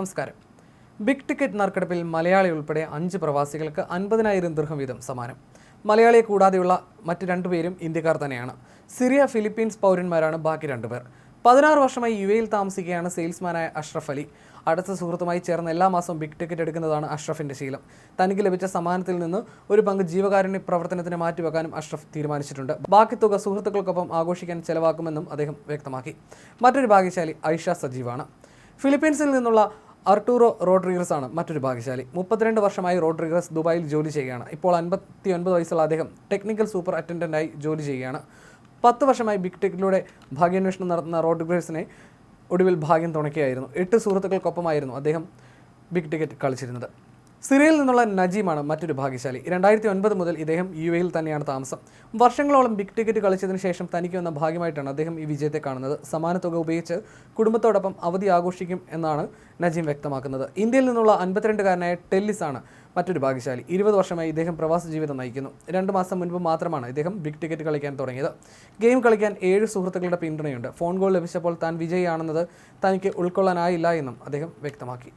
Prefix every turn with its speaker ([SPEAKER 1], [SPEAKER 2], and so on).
[SPEAKER 1] നമസ്കാരം. Big ticket നറുക്കെടുപ്പിൽ Malayali ഉൾപ്പെടെ അഞ്ച് പ്രവാസികൾക്ക് അൻപതിനായിരം ദീർഘം വീതം സമ്മാനം. മലയാളിയെ കൂടാതെയുള്ള മറ്റ് രണ്ടുപേരും ഇന്ത്യക്കാർ തന്നെയാണ്. സിറിയ ഫിലിപ്പീൻസ് പൗരന്മാരാണ് ബാക്കി രണ്ടുപേർ പതിനാറ് വർഷമായി യു എയിൽ താമസിക്കുകയാണ് സെയിൽസ്മാനായ അഷ്റഫ് അലി. അടുത്ത സുഹൃത്തുമായി ചേർന്ന് എല്ലാ മാസവും ബിഗ് ടിക്കറ്റ് എടുക്കുന്നതാണ് അഷ്റഫിന്റെ ശീലം. തനിക്ക് ലഭിച്ച സമ്മാനത്തിൽ നിന്ന് ഒരു പങ്ക് ജീവകാരുണ്യ പ്രവർത്തനത്തിന് മാറ്റിവെക്കാനും അഷ്റഫ് തീരുമാനിച്ചിട്ടുണ്ട്. ബാക്കി തുക സുഹൃത്തുക്കൾക്കൊപ്പം ആഘോഷിക്കാൻ ചെലവാക്കുമെന്നും അദ്ദേഹം വ്യക്തമാക്കി. മറ്റൊരു ഭാഗ്യശാലി ഐഷ സജീവാണ്. ഫിലിപ്പീൻസിൽ നിന്നുള്ള അർട്ടൂറോ റോഡ്രിഗസ് ആണ് മറ്റൊരു ഭാഗ്യശാലി. മുപ്പത്തിരണ്ട് വർഷമായി റോഡ്രിഗസ് ദുബായിൽ ജോലി ചെയ്യുകയാണ്. ഇപ്പോൾ അൻപത്തി ഒൻപത് വയസ്സുള്ള അദ്ദേഹം ടെക്നിക്കൽ സൂപ്പർ അറ്റൻഡന്റായി ജോലി ചെയ്യുകയാണ്. പത്ത് വർഷമായി ബിഗ് ടെക്കിലൂടെ ഭാഗ്യാന്വേഷണം നടത്തുന്ന റോഡ്രിഗസിനെ ഒടുവിൽ ഭാഗ്യം തുണയ്ക്കുകയായിരുന്നു. എട്ട് സുഹൃത്തുക്കൾക്കൊപ്പമായിരുന്നു അദ്ദേഹം ബിഗ് ടിക്കറ്റ് കളിച്ചിരുന്നത്. സിറിയയിൽ നിന്നുള്ള നജീമാണ് മറ്റൊരു ഭാഗ്യശാലി. രണ്ടായിരത്തി ഒൻപത് മുതൽ ഇദ്ദേഹം യു എയിൽ തന്നെയാണ് താമസം. വർഷങ്ങളോളം ബിഗ് ടിക്കറ്റ് കളിച്ചതിന് ശേഷം തനിക്ക് വന്ന ഭാഗ്യമായിട്ടാണ് അദ്ദേഹം ഈ വിജയത്തെ കാണുന്നത്. സമാന തുക ഉപയോഗിച്ച് കുടുംബത്തോടൊപ്പം അവധി ആഘോഷിക്കും എന്നാണ് നജീം വ്യക്തമാക്കുന്നത്. ഇന്ത്യയിൽ നിന്നുള്ള അൻപത്തിരണ്ടുകാരനായ ടെല്ലിസ് ആണ് മറ്റൊരു ഭാഗ്യശാലി. ഇരുപത് വർഷമായി ഇദ്ദേഹം പ്രവാസ ജീവിതം നയിക്കുന്നു. രണ്ട് മാസം മുൻപ് മാത്രമാണ് ഇദ്ദേഹം ബിഗ് ടിക്കറ്റ് കളിക്കാൻ തുടങ്ങിയത്. ഗെയിം കളിക്കാൻ ഏഴ് സുഹൃത്തുക്കളുടെ പിന്തുണയുണ്ട്. ഫോൺ കോൾ ലഭിച്ചപ്പോൾ താൻ വിജയിയാണെന്നത് തനിക്ക് ഉൾക്കൊള്ളാനായില്ല എന്നും അദ്ദേഹം വ്യക്തമാക്കി.